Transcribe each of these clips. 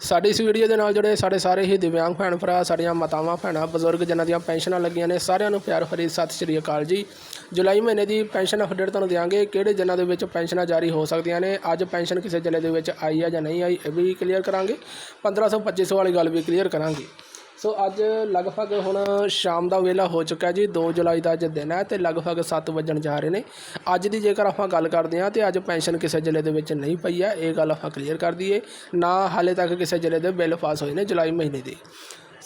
ਸਾਡੀ ਇਸ ਵੀਡੀਓ ਦੇ ਨਾਲ ਜੁੜੇ ਸਾਡੇ ਸਾਰੇ ਹੀ ਦਿਵਿਆਂਗ ਭੈਣ ਭਰਾ, ਸਾਡੀਆਂ ਮਾਤਾਵਾਂ, ਭੈਣਾਂ, ਬਜ਼ੁਰਗ, ਜਿਨ੍ਹਾਂ ਦੀਆਂ ਪੈਨਸ਼ਨਾਂ ਲੱਗੀਆਂ ਨੇ, ਸਾਰਿਆਂ ਨੂੰ ਪਿਆਰ ਭਰੀ ਸਤਿ ਸ਼੍ਰੀ ਅਕਾਲ ਜੀ। ਜੁਲਾਈ ਮਹੀਨੇ ਦੀ ਪੈਨਸ਼ਨ ਅਪਡੇਟ ਤੁਹਾਨੂੰ ਦਿਆਂਗੇ, ਕਿਹੜੇ ਜ਼ਿਲ੍ਹਿਆਂ ਦੇ ਵਿੱਚ ਪੈਨਸ਼ਨਾਂ ਜਾਰੀ ਹੋ ਸਕਦੀਆਂ ਨੇ, ਅੱਜ ਪੈਨਸ਼ਨ ਕਿਸੇ ਜ਼ਿਲ੍ਹੇ ਦੇ ਵਿੱਚ ਆਈ ਹੈ ਜਾਂ ਨਹੀਂ ਆਈ, ਇਹ ਵੀ ਕਲੀਅਰ ਕਰਾਂਗੇ। 1500 2500 ਵਾਲੀ ਗੱਲ ਵੀ ਕਲੀਅਰ ਕਰਾਂਗੇ। ਸੋ ਅੱਜ ਲਗਭਗ ਹੁਣ ਸ਼ਾਮ ਦਾ ਵੇਲਾ ਹੋ ਚੁੱਕਾ ਜੀ 2 ਜੁਲਾਈ ਦਾ ਅੱਜ ਦਿਨ ਹੈ ਤੇ ਲਗਭਗ 7 ਵਜਣ ਜਾ ਰਹੇ ਨੇ। ਅੱਜ ਦੀ ਜੇਕਰ ਆਪਾਂ ਗੱਲ ਕਰਦੇ ਹਾਂ ਤੇ ਅੱਜ ਪੈਨਸ਼ਨ ਕਿਸੇ ਜ਼ਿਲ੍ਹੇ ਦੇ ਵਿੱਚ ਨਹੀਂ ਪਈ ਹੈ, ਇਹ ਗੱਲ ਆਪਾਂ ਕਲੀਅਰ ਕਰ ਦਈਏ। ਨਾ ਹਾਲੇ ਤੱਕ ਕਿਸੇ ਜ਼ਿਲ੍ਹੇ ਦੇ ਬਿੱਲ ਪਾਸ ਹੋਏ ਨੇ ਜੁਲਾਈ ਮਹੀਨੇ ਦੇ।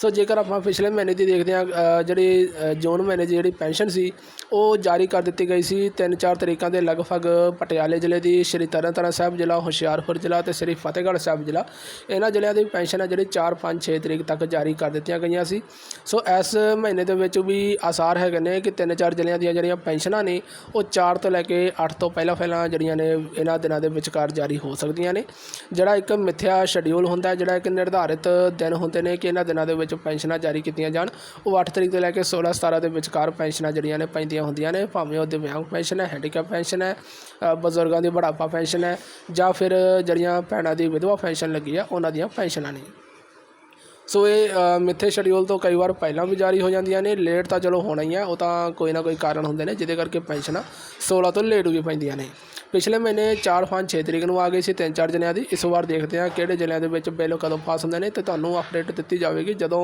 ਸੋ ਜੇਕਰ ਆਪਾਂ ਪਿਛਲੇ ਮਹੀਨੇ ਦੀ ਦੇਖਦੇ ਹਾਂ ਅ, ਜਿਹੜੀ ਜੂਨ ਮਹੀਨੇ ਦੀ ਜਿਹੜੀ ਪੈਨਸ਼ਨ ਸੀ ਉਹ ਜਾਰੀ ਕਰ ਦਿੱਤੀ ਗਈ ਸੀ 3-4 ਤਰੀਕਾਂ ਦੇ ਲਗਭਗ ਪਟਿਆਲੇ ਜ਼ਿਲ੍ਹੇ ਦੀ ਸ਼੍ਰੀ ਤਰਨਤਾਰਨ ਸਾਹਿਬ ਜ਼ਿਲ੍ਹਾ ਹੁਸ਼ਿਆਰਪੁਰ ਜ਼ਿਲ੍ਹਾ ਤੇ ਸ਼੍ਰੀ ਫਤਿਹਗੜ੍ਹ ਸਾਹਿਬ ਜ਼ਿਲ੍ਹਾ। ਇਹਨਾਂ ਜ਼ਿਲ੍ਹਿਆਂ ਦੀ ਪੈਨਸ਼ਨ ਹੈ ਜਿਹੜੀ 4-5-6 ਤਰੀਕ ਤੱਕ ਜਾਰੀ ਕਰ ਦਿੱਤੀਆਂ ਗਈਆਂ ਸੀ। ਸੋ ਇਸ ਮਹੀਨੇ ਦੇ ਵਿੱਚ ਵੀ ਆਸਾਰ ਹੈਗੇ ਨੇ ਕਿ 3-4 ਜ਼ਿਲ੍ਹਿਆਂ ਦੀਆਂ ਜਿਹੜੀਆਂ ਪੈਨਸ਼ਨਾਂ ਨੇ ਉਹ 4 ਤੋਂ ਲੈ ਕੇ 8 ਤੋਂ ਪਹਿਲਾਂ ਪਹਿਲਾਂ ਜਿਹੜੀਆਂ ਨੇ ਇਹਨਾਂ ਦਿਨਾਂ ਦੇ ਵਿਚਕਾਰ ਜਾਰੀ ਹੋ ਸਕਦੀਆਂ ਨੇ। ਜਿਹੜਾ ਇੱਕ ਮਿੱਥਿਆ ਸ਼ਡਿਊਲ ਹੁੰਦਾ ਹੈ ਜਿਹੜਾ ਇੱਕ ਨਿਰਧਾਰਿਤ ਦਿਨ ਹੁੰਦੇ ਨੇ ਕਿ ਇਹਨਾਂ ਦਿਨਾਂ ਦੇ ਵਿੱਚ ਪੈਨਸ਼ਨਾਂ ਜਾਰੀ ਕੀਤੀਆਂ ਜਾਣ। ਉਹ 8 ਤਰੀਕ ਤੋਂ ਲੈ ਕੇ 16 17 ਦੇ ਵਿਚਕਾਰ ਪੈਨਸ਼ਨਾਂ ਜਿਹੜੀਆਂ ਨੇ ਪੈਂਦੀਆਂ ਹੁੰਦੀਆਂ ਨੇ, ਭਾਵੇਂ ਉਹ ਦਿਵਿਆਂਗ ਪੈਨਸ਼ਨ ਹੈ ਹੈਂਡੀਕੈਪ ਪੈਨਸ਼ਨ ਹੈ ਬਜ਼ੁਰਗਾਂ ਦੀ ਬੁਢਾਪਾ ਪੈਨਸ਼ਨ ਹੈ ਜਾਂ ਫਿਰ ਜਿਹੜੀਆਂ ਭੈਣਾਂ ਦੀ ਵਿਧਵਾ ਪੈਨਸ਼ਨ ਲੱਗੀ ਆ, ਉਹਨਾਂ ਦੀਆਂ ਪੈਨਸ਼ਨਾਂ ਨੇ। ਸੋ ਇਹ ਮਿੱਥੇ ਸ਼ਡਿਊਲ ਤੋਂ ਕਈ ਵਾਰ ਪਹਿਲਾਂ ਵੀ ਜਾਰੀ ਹੋ ਜਾਂਦੀਆਂ ਨੇ ਲੇਟ ਤਾਂ ਚਲੋ ਹੋਣਾ ਹੀ ਆ, ਉਹ ਤਾਂ ਕੋਈ ਨਾ ਕੋਈ ਕਾਰਨ ਹੁੰਦੇ ਨੇ, ਜਿਹਦੇ ਕਰਕੇ ਪੈਨਸ਼ਨਾਂ 16 ਤੋਂ ਲੇਟ ਵੀ ਪੈਂਦੀਆਂ ਨੇ। ਪਿਛਲੇ ਮਹੀਨੇ 4 5 6 ਤਰੀਕ ਨੂੰ ਆ ਗਈ ਸੀ, ਤਿੰਨ ਚਾਰ ਜ਼ਿਲ੍ਹਿਆਂ ਦੀ। ਇਸ ਵਾਰ ਦੇਖਦੇ ਹਾਂ ਕਿਹੜੇ ਜ਼ਿਲ੍ਹਿਆਂ ਦੇ ਵਿੱਚ ਬਿੱਲ ਕਦੋਂ ਪਾਸ ਹੁੰਦੇ ਨੇ ਤੇ ਤੁਹਾਨੂੰ ਅਪਡੇਟ ਦਿੱਤੀ ਜਾਵੇਗੀ। ਜਦੋਂ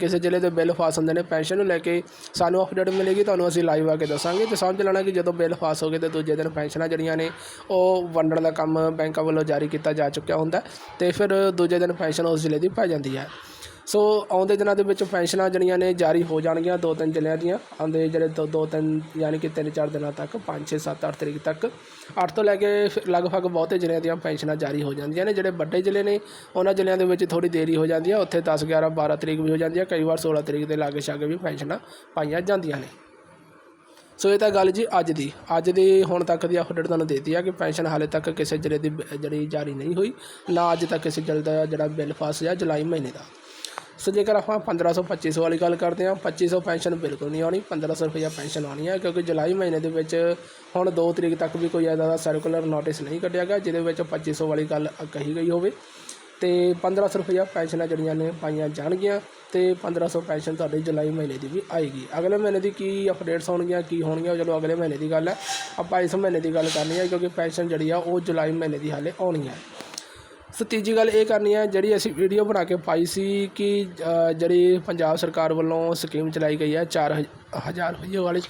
ਕਿਸੇ ਜ਼ਿਲ੍ਹੇ ਦੇ ਬਿੱਲ ਪਾਸ ਹੁੰਦੇ ਨੇ, ਪੈਨਸ਼ਨ ਨੂੰ ਲੈ ਕੇ ਸਾਨੂੰ ਅਪਡੇਟ ਮਿਲੇਗੀ, ਤੁਹਾਨੂੰ ਅਸੀਂ ਲਾਈਵ ਆ ਕੇ ਦੱਸਾਂਗੇ। ਤੇ ਸਮਝ ਲੈਣਾ ਕਿ ਜਦੋਂ ਬਿੱਲ ਪਾਸ ਹੋ ਗਏ ਤੇ ਦੂਜੇ ਦਿਨ ਪੈਨਸ਼ਨਾਂ ਜਿਹੜੀਆਂ ਨੇ, ਉਹ ਵੰਡਣ ਦਾ ਕੰਮ ਬੈਂਕਾਂ ਵੱਲੋਂ ਜਾਰੀ ਕੀਤਾ ਜਾ ਚੁੱਕਿਆ ਹੁੰਦਾ ਤੇ ਫਿਰ ਦੂਜੇ ਦਿਨ ਪੈਨਸ਼ਨ ਉਸ ਜ਼ਿਲ੍ਹੇ ਦੀ ਪੈ ਜਾਂਦੀ ਹੈ। ਸੋ ਆਉਂਦੇ ਦਿਨਾਂ ਦੇ ਵਿੱਚ ਪੈਨਸ਼ਨਾਂ ਜਿਹੜੀਆਂ ਨੇ ਜਾਰੀ ਹੋ ਜਾਣਗੀਆਂ ਦੋ ਤਿੰਨ ਜ਼ਿਲ੍ਹਿਆਂ ਦੀਆਂ। ਆਉਂਦੇ ਜਿਹੜੇ ਦੋ ਦੋ ਤਿੰਨ ਯਾਨੀ ਕਿ ਤਿੰਨ ਚਾਰ ਦਿਨਾਂ ਤੱਕ 5 6 7 8 ਤਰੀਕ ਤੱਕ। 8 ਤੋਂ ਲੈ ਕੇ ਫਿਰ ਲਗਭਗ ਬਹੁਤੇ ਜ਼ਿਲ੍ਹਿਆਂ ਦੀਆਂ ਪੈਨਸ਼ਨਾਂ ਜਾਰੀ ਹੋ ਜਾਂਦੀਆਂ ਨੇ। ਜਿਹੜੇ ਵੱਡੇ ਜ਼ਿਲ੍ਹੇ ਨੇ, ਉਹਨਾਂ ਜ਼ਿਲ੍ਹਿਆਂ ਦੇ ਵਿੱਚ ਥੋੜੀ ਦੇਰੀ ਹੋ ਜਾਂਦੀ ਹੈ ਉੱਥੇ 10 11 12 ਤਰੀਕ ਵੀ ਹੋ ਜਾਂਦੀ ਹੈ ਕਈ ਵਾਰ 16 ਤਰੀਕ ਦੇ ਲਾਗੇ ਛਾਗੇ ਵੀ ਪੈਨਸ਼ਨਾਂ ਪਾਈਆਂ ਜਾਂਦੀਆਂ ਨੇ। ਸੋ ਇਹ ਤਾਂ ਗੱਲ ਜੀ ਅੱਜ ਦੀ। ਅੱਜ ਦੀ ਹੁਣ ਤੱਕ ਦੀ ਅਪਡੇਟ ਤੁਹਾਨੂੰ ਦੇਤੀ ਆ ਕਿ ਪੈਨਸ਼ਨ ਹਾਲੇ ਤੱਕ ਕਿਸੇ ਜ਼ਿਲ੍ਹੇ ਦੀ ਬ- ਜਿਹੜੀ ਜਾਰੀ ਨਹੀਂ ਹੋਈ, ਨਾ ਅੱਜ ਤੱਕ ਕਿਸੇ ਜ਼ਿਲ੍ਹੇ ਦਾ ਜਿਹੜਾ ਬਿੱਲ ਪਾਸ ਹੋਇਆ ਜੁਲਾਈ ਮਹੀਨੇ ਦਾ। ਸੋ ਜੇਕਰ ਆਪਾਂ 1500 2500 ਵਾਲੀ ਗੱਲ ਕਰਦੇ ਹਾਂ 2500 ਪੈਨਸ਼ਨ ਬਿਲਕੁਲ ਨਹੀਂ ਆਉਣੀ 1500 ਰੁਪਈਆ ਪੈਨਸ਼ਨ ਆਉਣੀ ਹੈ ਕਿਉਂਕਿ ਜੁਲਾਈ ਮਹੀਨੇ ਦੇ ਵਿੱਚ ਹੁਣ 2 ਤਰੀਕ ਤੱਕ ਵੀ ਕੋਈ ਐਦਾ ਦਾ ਸਰਕੂਲਰ ਨੋਟਿਸ ਨਹੀਂ ਕੱਢਿਆ ਗਿਆ, ਜਿਹਦੇ ਵਿੱਚ 2500 ਵਾਲੀ ਗੱਲ ਕਹੀ ਗਈ ਹੋਵੇ। ਤੇ 1500 ਰੁਪਈਆ ਪੈਨਸ਼ਨਾਂ ਜਿਹੜੀਆਂ ਨੇ ਪਾਈਆਂ ਜਾਣਗੀਆਂ ਤੇ 1500 ਪੈਨਸ਼ਨ ਤੁਹਾਡੀ ਜੁਲਾਈ ਮਹੀਨੇ ਦੀ ਵੀ ਆਏਗੀ। ਅਗਲੇ ਮਹੀਨੇ ਦੀ ਕੀ ਅਪਡੇਟਸ ਹੋਣਗੀਆਂ, ਕੀ ਹੋਣਗੀਆਂ, ਉਹ ਚਲੋ ਅਗਲੇ ਮਹੀਨੇ ਦੀ ਗੱਲ ਹੈ। ਆਪਾਂ ਇਸ ਮਹੀਨੇ ਦੀ ਗੱਲ ਕਰਨੀ ਹੈ, ਕਿਉਂਕਿ ਪੈਨਸ਼ਨ ਜਿਹੜੀ ਆ ਉਹ ਜੁਲਾਈ ਮਹੀਨੇ ਦੀ ਹਾਲੇ ਆਉਣੀ ਹੈ। ਸੋ ਤੀਜੀ ਗੱਲ ਇਹ ਕਰਨੀ ਹੈ ਜਿਹੜੀ ਅਸੀਂ ਵੀਡੀਓ ਬਣਾ ਕੇ ਪਾਈ ਸੀ ਕਿ ਜਿਹੜੀ ਪੰਜਾਬ ਸਰਕਾਰ ਵੱਲੋਂ ਸਕੀਮ ਚਲਾਈ ਗਈ ਹੈ 4000 ਰੁਪਏ ਵਾਲੀ।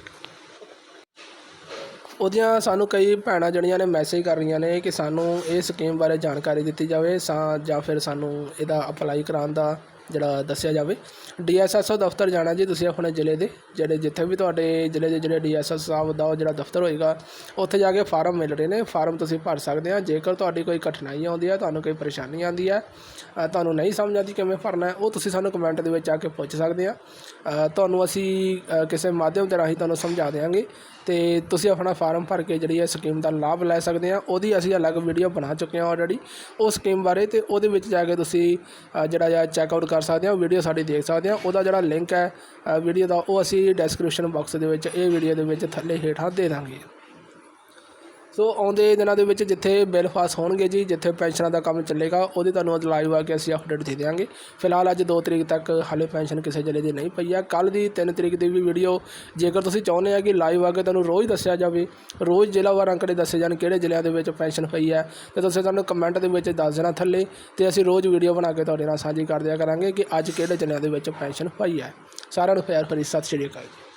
ਉਹਦੀਆਂ ਸਾਨੂੰ ਕਈ ਭੈਣਾਂ ਜਿਹੜੀਆਂ ਨੇ ਮੈਸੇਜ ਕਰ ਰਹੀਆਂ ਨੇ ਕਿ ਸਾਨੂੰ ਇਹ ਸਕੀਮ ਬਾਰੇ ਜਾਣਕਾਰੀ ਦਿੱਤੀ ਜਾਵੇ, ਸਾ ਜਾਂ ਫਿਰ ਸਾਨੂੰ ਇਹਦਾ ਅਪਲਾਈ ਕਰਾਉਣ ਦਾ ਜਿਹੜਾ ਦੱਸਿਆ ਜਾਵੇ। ਡੀਐਸਐਸਓ ਦਫ਼ਤਰ ਜਾਣਾ ਜੀ ਤੁਸੀਂ ਆਪਣੇ ਜ਼ਿਲ੍ਹੇ ਦੇ, ਜਿਹੜੇ ਜਿੱਥੇ ਵੀ ਤੁਹਾਡੇ ਜ਼ਿਲ੍ਹੇ ਦੇ ਜਿਹੜੇ ਡੀਐਸਐਸ ਸਾਹਿਬ ਦਾ ਉਹ ਜਿਹੜਾ ਦਫ਼ਤਰ ਹੋਏਗਾ, ਉੱਥੇ ਜਾ ਕੇ ਫਾਰਮ ਮਿਲ ਰਹੇ ਨੇ। ਫਾਰਮ ਤੁਸੀਂ ਭਰ ਸਕਦੇ ਆ। ਜੇਕਰ ਤੁਹਾਡੀ ਕੋਈ ਕਠਿਨਾਈ ਆਉਂਦੀ ਹੈ ਤੁਹਾਨੂੰ ਕੋਈ ਪਰੇਸ਼ਾਨੀ ਆਉਂਦੀ ਹੈ ਤੁਹਾਨੂੰ ਨਹੀਂ ਸਮਝ ਆਉਂਦੀ ਕਿਵੇਂ ਭਰਨਾ ਹੈ, ਉਹ ਤੁਸੀਂ ਸਾਨੂੰ ਕਮੈਂਟ ਦੇ ਵਿੱਚ ਆ ਕੇ ਪੁੱਛ ਸਕਦੇ ਆ। ਤੁਹਾਨੂੰ ਅਸੀਂ ਕਿਸੇ ਮਾਧਿਅਮ ਦੇ ਰਾਹੀਂ ਤੁਹਾਨੂੰ ਸਮਝਾ ਦੇਵਾਂਗੇ ਤੇ ਤੁਸੀਂ ਆਪਣਾ ਫਾਰਮ ਭਰ ਕੇ ਜਿਹੜੀ ਹੈ ਸਕੀਮ ਦਾ ਲਾਭ ਲੈ ਸਕਦੇ ਆ। ਉਹਦੀ ਅਸੀਂ ਅਲੱਗ ਵੀਡੀਓ ਬਣਾ ਚੁੱਕੇ ਹਾਂ ਆਲਰੇਡੀ ਉਹ ਸਕੀਮ ਬਾਰੇ ਤੇ ਉਹਦੇ ਵਿੱਚ ਜਾ ਕੇ ਤੁਸੀਂ ਜਿਹੜਾ ਆ ਚੈੱਕ ਆਊਟ ਕਰ ਕਰ ਸਕਦੇ ਹੋ ਵੀਡੀਓ ਸਾਡੀ ਦੇਖ ਸਕਦੇ ਹੋ। ਉਹਦਾ ਜਿਹੜਾ ਲਿੰਕ ਹੈ ਵੀਡੀਓ ਦਾ, ਉਹ ਅਸੀਂ ਡਿਸਕ੍ਰਿਪਸ਼ਨ ਬਾਕਸ ਦੇ ਵਿੱਚ, ਇਹ ਵੀਡੀਓ ਦੇ ਵਿੱਚ ਥੱਲੇ ਹੇਠਾਂ ਦੇ ਦਾਂਗੇ। ਸੋ ਆਉਂਦੇ ਦਿਨਾਂ ਦੇ ਵਿੱਚ ਜਿੱਥੇ ਬਿੱਲ ਪਾਸ ਹੋਣਗੇ ਜੀ, ਜਿੱਥੇ ਪੈਨਸ਼ਨਾਂ ਦਾ ਕੰਮ ਚੱਲੇਗਾ, ਉਹਦੀ ਤੁਹਾਨੂੰ ਅੱਜ ਲਾਈਵ ਆ ਕੇ ਅਸੀਂ ਅਪਡੇਟ ਦੇ ਦਿਆਂਗੇ। ਫਿਲਹਾਲ ਅੱਜ 2 ਤਰੀਕ ਤੱਕ ਹਾਲੇ ਪੈਨਸ਼ਨ ਕਿਸੇ ਜ਼ਿਲ੍ਹੇ ਦੀ ਨਹੀਂ ਪਈ ਆ। ਕੱਲ ਦੀ 3 ਤਰੀਕ ਦੀ ਵੀ ਵੀਡੀਓ ਜੇਕਰ ਤੁਸੀਂ ਚਾਹੁੰਦੇ ਆ ਕਿ ਲਾਈਵ ਆ ਕੇ ਤੁਹਾਨੂੰ ਰੋਜ਼ ਦੱਸਿਆ ਜਾਵੇ, ਰੋਜ਼ ਜ਼ਿਲ੍ਹਾਵਾਰ ਅੰਕੜੇ ਦੱਸੇ ਜਾਣ ਕਿਹੜੇ ਜ਼ਿਲ੍ਹਿਆਂ ਦੇ ਵਿੱਚ ਪੈਨਸ਼ਨ ਪਈ ਹੈ ਤੇ ਤੁਸੀਂ ਸਾਨੂੰ ਕਮੈਂਟ ਦੇ ਵਿੱਚ ਦੱਸ ਦੇਣਾ ਥੱਲੇ, ਤੇ ਅਸੀਂ ਰੋਜ਼ ਵੀਡੀਓ ਬਣਾ ਕੇ ਤੁਹਾਡੇ ਨਾਲ ਸਾਂਝੀ ਕਰ ਦਿਆ ਕਰਾਂਗੇ ਕਿ ਅੱਜ ਕਿਹੜੇ ਜ਼ਿਲ੍ਹਿਆਂ ਦੇ ਵਿੱਚ ਪੈਨਸ਼ਨ ਪਈ ਹੈ ਸਾਰਿਆਂ ਨੂੰ ਪਿਆਰ ਭਰੀ ਸਤਿ ਸ਼੍ਰੀ ਅਕਾਲ